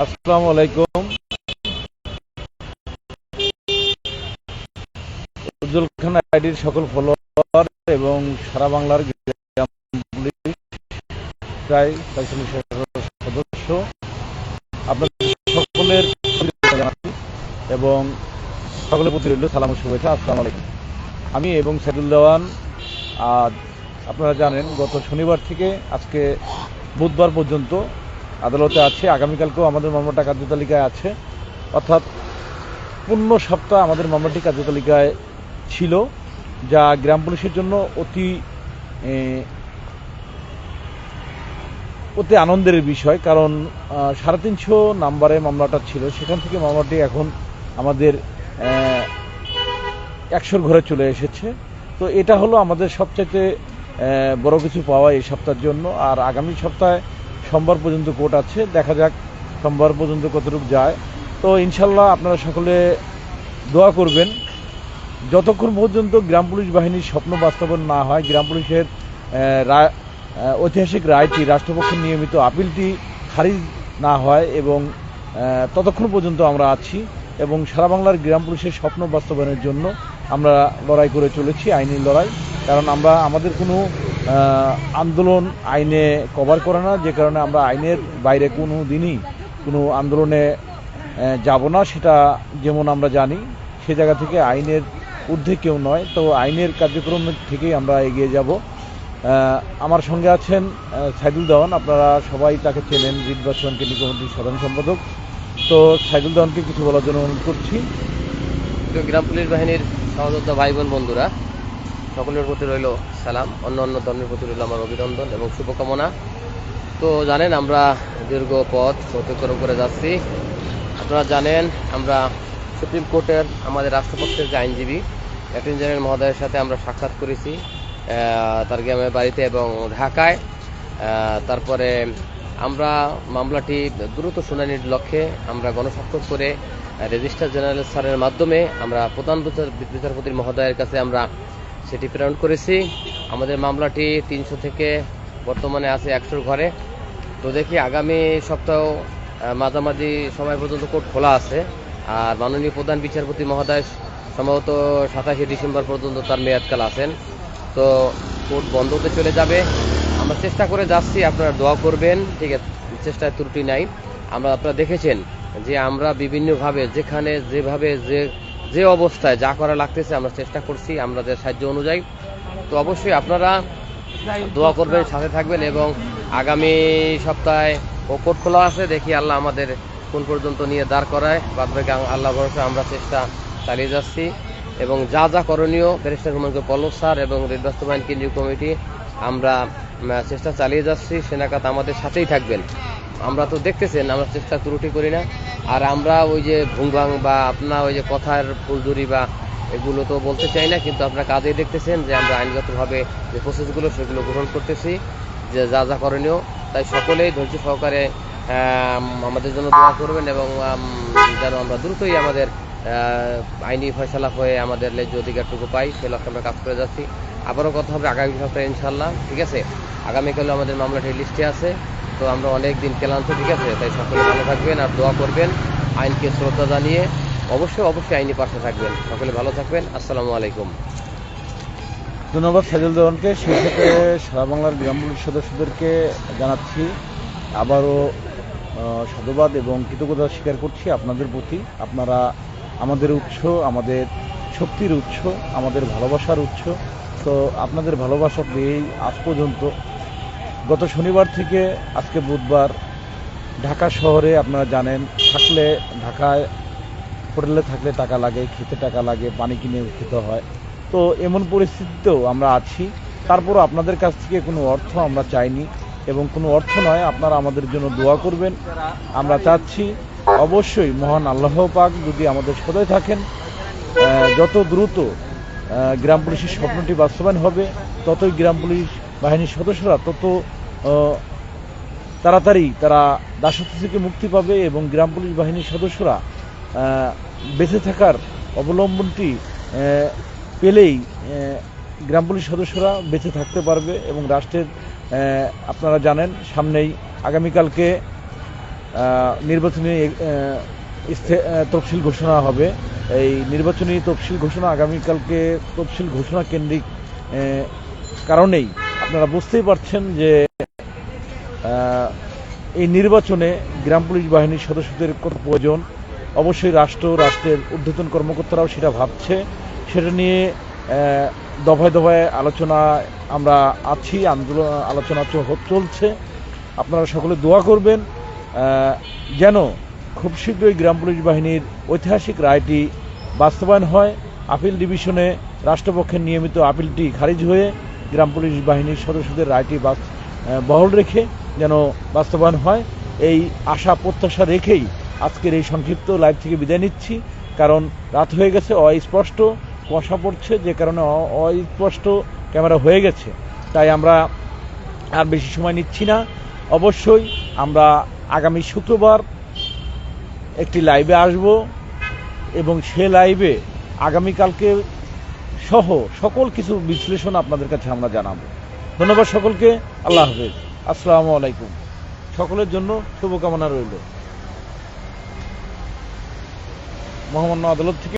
আসসালামু আলাইকুম। উজ্জ্বল খান আইডির সকল ফলোয়ার এবং সারা বাংলার প্রায় সদস্য। আপনাদের সকলের এবং সকলের প্রতি রইল সালাম শুভেচ্ছা। আসসালামু আলাইকুম। আমি এবং সেদুল দেওয়ান আপনারা জানেন, গত শনিবার থেকে আজকে বুধবার পর্যন্ত আদালতে আছে, আগামীকালকেও আমাদের মামলাটা কার্যতালিকায় আছে। অর্থাৎ পূর্ণ সপ্তাহ আমাদের মামলাটি কার্যতালিকায় ছিল, যা গ্রাম পুলিশের জন্য অতি অতি আনন্দের বিষয়। কারণ সাড়ে তিনশো নাম্বারে মামলাটা ছিল, সেখান থেকে মামলাটি এখন আমাদের একশোর ঘরে চলে এসেছে। তো এটা হলো আমাদের সবচাইতে বড় কিছু পাওয়া এই সপ্তাহের জন্য। আর আগামী সপ্তাহে সোমবার পর্যন্ত কোর্ট আছে, দেখা যাক সোমবার পর্যন্ত কতটুকু যায়। তো ইনশাল্লাহ আপনারা সকলে দোয়া করবেন, যতক্ষণ পর্যন্ত গ্রাম পুলিশ বাহিনীর স্বপ্ন বাস্তবায়ন না হয়, গ্রাম পুলিশের ঐতিহাসিক রায়টি, রাষ্ট্রপক্ষের নিয়মিত আপিলটি খারিজ না হয় এবং ততক্ষণ পর্যন্ত আমরা আছি এবং সারা বাংলার গ্রাম পুলিশের স্বপ্ন বাস্তবায়নের জন্য আমরা লড়াই করে চলেছি, আইনি লড়াই। কারণ আমরা, আমাদের কোনো আন্দোলন আইনে কভার করে না, যে কারণে আমরা আইনের বাইরে কোনো দিনই কোনো আন্দোলনে যাব না, সেটা যেমন আমরা জানি, সে জায়গা থেকে আইনের ঊর্ধ্বে কেউ নয়। তো আইনের কার্যক্রম থেকেই আমরা এগিয়ে যাব। আমার সঙ্গে আছেন সাইদুল দেওয়ান। আপনারা সবাই তাকে চেনেন রিদবাসন কেন্দ্রীয় কমিটির সাধারণ সম্পাদক। তো সাইদুল দেওয়ানকে কিছু বলার জন্য অনুরোধ করছি। গ্রাম পুলিশ বাহিনীর সহযোদ্ধা ভাই বোন বন্ধুরা, সকলের প্রতি রইল সালাম। অন্য অন্য ধর্মের প্রতি রইল আমার অভিনন্দন এবং শুভকামনা। তো জানেন, আমরা দীর্ঘ পথ অতিক্রম করে যাচ্ছি। আপনারা জানেন, আমরা সুপ্রিম কোর্টের, আমাদের রাষ্ট্রপক্ষের যে আইনজীবী, অ্যাটর্নি জেনারেল মহোদয়ের সাথে আমরা সাক্ষাৎ করেছি তার গ্রামের বাড়িতে এবং ঢাকায়। তারপরে আমরা মামলাটি দ্রুত শুনানির লক্ষ্যে আমরা গণস্বাক্ষর করে, রেজিস্ট্রার জেনারেল স্যারের মাধ্যমে আমরা প্রধান বিচার- বিচারপতির মহোদয়ের কাছে আমরা সেটি প্রেরণ করেছি। আমাদের মামলাটি তিনশো থেকে বর্তমানে আছে একশোর ঘরে। তো দেখি আগামী সপ্তাহ মাঝামাঝি সময় পর্যন্ত কোর্ট খোলা আছে। আর মাননীয় প্রধান বিচারপতি মহোদয় সম্ভবত সাতাশে ডিসেম্বর পর্যন্ত তার মেয়াদকাল আছেন। তো কোর্ট বন্ধ হতে চলে যাবে। আমরা চেষ্টা করে যাচ্ছি, আপনারা দোয়া করবেন। ঠিক আছে, চেষ্টায় ত্রুটি নাই। আমরা, আপনারা দেখেছেন যে আমরা বিভিন্নভাবে যেখানে, যেভাবে যে যে অবস্থায় যা করা লাগতেছে আমরা চেষ্টা করছি আমাদের সাহায্য অনুযায়ী। তো অবশ্যই আপনারা দোয়া করবেন, সাথে থাকবেন এবং আগামী সপ্তাহে ও কোর্ট খোলা আছে, দেখি আল্লাহ আমাদের কোন পর্যন্ত নিয়ে দাঁড় করায়। বাদ আল্লাহ ভরসা, আমরা চেষ্টা চালিয়ে যাচ্ছি। এবং যা যা করণীয়, ব্যারিস্টার হুমায়ুন পল্লব স্যার এবং রেড বাস্তবায়ন কেন্দ্রীয় কমিটি, আমরা চেষ্টা চালিয়ে যাচ্ছি। সেনাকাত আমাদের সাথেই থাকবেন। আমরা তো দেখতেছেন, আমরা চেষ্টা ত্রুটি করি না। আর আমরা ওই যে ভুংভাং বা আপনার ওই যে কথার ফুলজুরি বা এগুলো তো বলতে চাই না, কিন্তু আপনারা কাজেই দেখতেছেন যে আমরা আইনগতভাবে যে প্রসেসগুলো সেগুলো গ্রহণ করতেছি, যে যা যা করণীয়। তাই সকলেই ধৈর্য সহকারে আমাদের জন্য দোয়া করবেন এবং যেন আমরা দ্রুতই আমাদের আইনি ফয়সালা হয়ে আমাদের ন্যায্য অধিকারটুকু পাই, সে লক্ষ্যে আমরা কাজ করে যাচ্ছি। আবারও কথা হবে আগামী সপ্তাহে ইনশাল্লাহ ঠিক আছে? আগামীকালে আমাদের মামলাটি লিস্টে আছে। তো আমরা অনেক দিন ক্লান্ত, ঠিক আছে? তাই সকলে ভালো থাকবেন আর দোয়া করবেন, আইনকে শ্রদ্ধা জানিয়ে অবশ্যই অবশ্যই আইনি পাশে থাকবেন। সকলে ভালো থাকবেন, আসসালামু আলাইকুম। ধন্যবাদ সাইদুল দেওয়ানকে সাথে সারা বাংলার গ্রাম সদস্যদেরকে জানাচ্ছি, আবারও সাধুবাদ এবং কৃতজ্ঞতা স্বীকার করছি আপনাদের প্রতি। আপনারা আমাদের উৎস, আমাদের শক্তির উৎস, আমাদের ভালোবাসার উৎস। তো আপনাদের ভালোবাসা পেয়েই আজ পর্যন্ত গত শনিবার থেকে আজকে বুধবার ঢাকা শহরে আপনারা জানেন, থাকলে ঢাকায়, হোটেলে থাকলে টাকা লাগে, খেতে টাকা লাগে, পানি কিনে খেতে হয়। তো এমন পরিস্থিতিতেও আমরা আছি। তারপরও আপনাদের কাছ থেকে কোনো অর্থ আমরা চাইনি এবং কোনো অর্থ নয়, আপনারা আমাদের জন্য দোয়া করবেন। আমরা চাচ্ছি অবশ্যই মহান আল্লাহ পাক যদি আমাদের সদয় থাকেন যত দ্রুত গ্রাম পুলিশের স্বপ্নটি বাস্তবায়ন হবে, ততই গ্রাম পুলিশ বাহিনীর সদস্যরা তত তাড়াতাড়ি তারা দাসত্ব থেকে মুক্তি পাবে এবং গ্রাম পুলিশ বাহিনীর সদস্যরা বেঁচে থাকার অবলম্বনটি পেলেই গ্রাম পুলিশ সদস্যরা বেঁচে থাকতে পারবে এবং রাষ্ট্রের আপনারা জানেন, সামনেই আগামীকালকে নির্বাচনী তফসিল ঘোষণা হবে। এই নির্বাচনী তফসিল ঘোষণা আগামীকালকে তফসিল ঘোষণা কেন্দ্রিক কারণেই আপনারা বুঝতেই পারছেন যে এই নির্বাচনে গ্রাম পুলিশ বাহিনীর সদস্যদের কত প্রয়োজন। অবশ্যই রাষ্ট্র, রাষ্ট্রের ঊর্ধ্বতন কর্মকর্তারাও সেটা ভাবছে। সেটা নিয়ে দফায় দফায় আলোচনা আমরা আছি, আন্দোলন, আলোচনা চলছে। আপনারা সকলে দোয়া করবেন। যেন খুব শীঘ্রই গ্রাম পুলিশ বাহিনীর ঐতিহাসিক রায়টি বাস্তবায়ন হয়। আপিল ডিভিশনে রাষ্ট্রপক্ষের নিয়মিত আপিলটি খারিজ হয়ে গ্রাম পুলিশ বাহিনীর সদস্যদের রায়টি বহাল রেখে যেন বাস্তবায়ন হয়। এই আশা প্রত্যাশা রেখেই আজকের এই সংক্ষিপ্ত লাইভ থেকে বিদায় নিচ্ছি। কারণ রাত হয়ে গেছে, অস্পষ্ট কুয়াশা পড়ছে, যে কারণে অস্পষ্ট ক্যামেরা হয়ে গেছে। তাই আমরা আর বেশি সময় নিচ্ছি না। অবশ্যই আমরা আগামী শুক্রবার একটি লাইভে আসব এবং সে লাইভে আগামীকালকে সহ সকল কিছু বিশ্লেষণ আপনাদের কাছে আমরা জানাব। ধন্যবাদ সকলকে। আল্লাহ হাফেজ। আসসালামু আলাইকুম। সকলের জন্য শুভকামনা রইল। মহামান্য আদালত থেকে